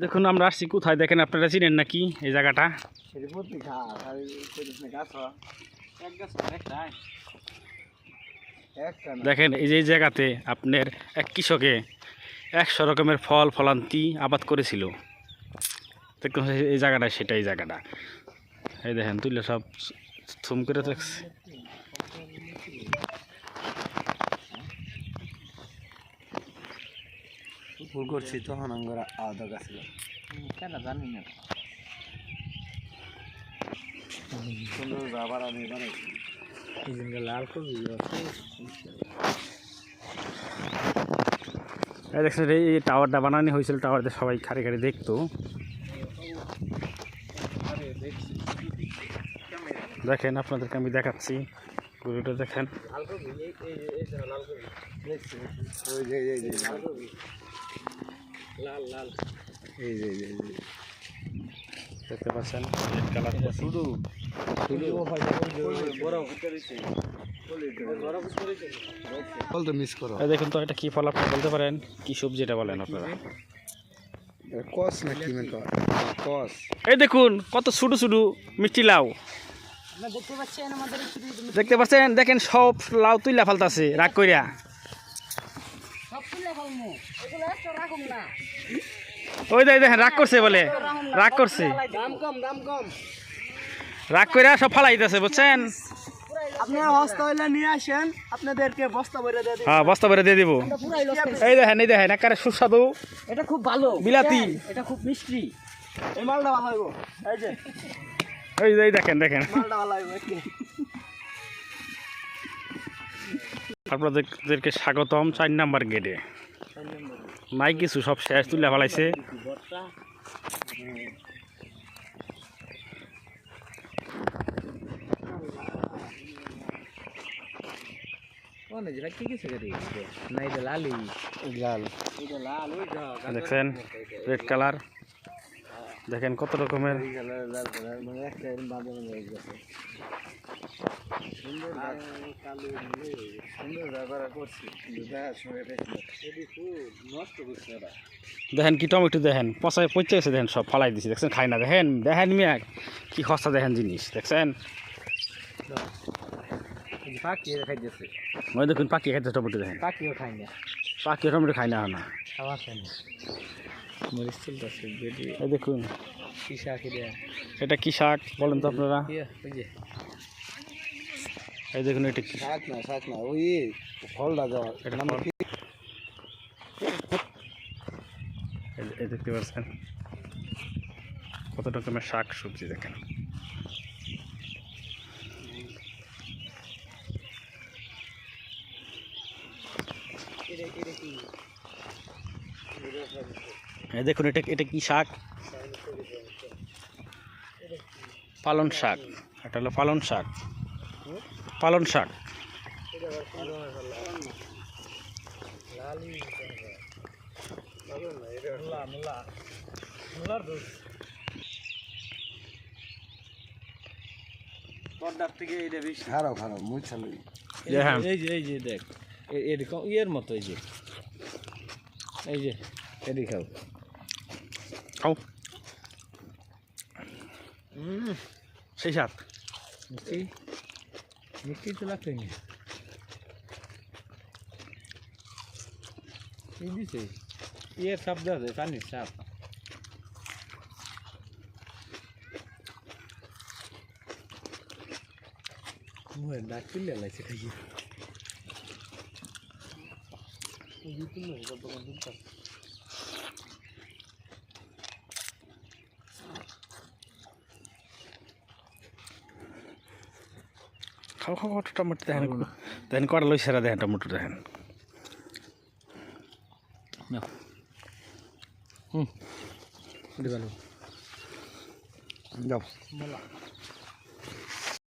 দেখুন, আমরা আসছি কোথায়? দেখেন, আপনারা চিনেন নাকি এই জায়গাটা? দেখেন, এই যে এই জায়গাতে আপনার এক কৃষকে একশো রকমের ফল, ফলান্তি আবাদ করেছিল। দেখুন, এই- জায়গাটা, সেটাই জায়গাটা। এই দেখেন তুলে সব থুম করে রাখছে। ভুল করছি তখন আমরা আলাদা গাছ কেন জানি না। সুন্দর আবার আমি বানাইছি লাল কবি দেখছেন এই টাওয়ারটা বানানো হয়েছিল টাওয়ারটা সবাই খারে খারে দেখতো। দেখেন আপনাদেরকে আমি দেখাচ্ছি। গরুটা দেখেন। এই যে দেখতে পাচ্ছেন রেড কালার শুধু শুধু ফল তো মিস করো। দেখুন তো এটা কি ফল আপনি বলতে পারেন? কি সবজি এটা বলেন আপনারা? কস না কি মেন কস? এই দেখুন কত ছোটো ছোটো মিষ্টি লাউ। দেখতে পাচ্ছেন দেখেন সব লাউ তুইলা ফালতাছে রাগ কইরা। ওই দেখ দেখেন রাগ করছে বলে রাগ করছে। রাগ কইরা সব ফালাইতেছে বুঝছেন? আপনারা বস্তা হইলে নিয়ে আসেন আপনাদেরকে বস্তা ভরে দিয়ে দিই হ্যাঁ বস্তা ভরে দিয়ে দিব। এই দেখেন এই দেখেন একারে সুস্বাদু। এটা খুব ভালো। বিলাতি। এটা খুব মিষ্টি। এই মালটা ভালো হইব। এই যে। এই এই দেখেন দেখেন। আপনাদেরকে স্বাগতম চার নাম্বার গেটে নাই কিছু সব শেষ তুলে ফেলাইছে। কোন যেটা কি কিছু করে? না এটা লালি। লাল। এটা লাল ওই যা দেখছেন? রেড কালার দেখেন কত রকমের দেখেন কি টমেটো দেখেন পচায় পচে গেছে দেখেন সব ফালাই দিছে। দেখছেন খাই না। দেখেন দেখেন মিয়া কি সস্তা দেখেন জিনিস দেখছেন? পাখি খাইতেছে ওই দেখুন পাখি খাইতে টমেটো দেখেন। পাখিও খাই না। পাখি টমেটো খাই না না খাওয়া খাই না মরিচ চলতেছে এই দেখুন। কি শাক এটা? এটা কি শাক বলেন তো আপনারা? এই দেখুন এটা কি? শাক না শাক না ওই ফলটা দেওয়া এটা এই দেখতে পাচ্ছেন? কত রকমের শাক সবজি দেখেন। এই দেখুন এটা এটা কি শাক? পালন শাক। এটা হলো পালন শাক। পালন শাক। পর্দার থেকে এটা বেশি। খারাপ খারাপ মুই চালু যে হ্যাঁ। এই যে এই যে দেখ। এ- এরকম ইয়ের মতো এই যে এই যে এদি খাও খাও হুম সেই শাক মিষ্টি মিষ্টি তো লাগছে না এই দিছে ইয়ের সাপ দেওয়া যায় পানির সাপ খাও খাও খাও টমেটো দেখেন দেখেন কটা লই সেরা দেখেন টমেটো দেখেন। হুম। ভালো যাও।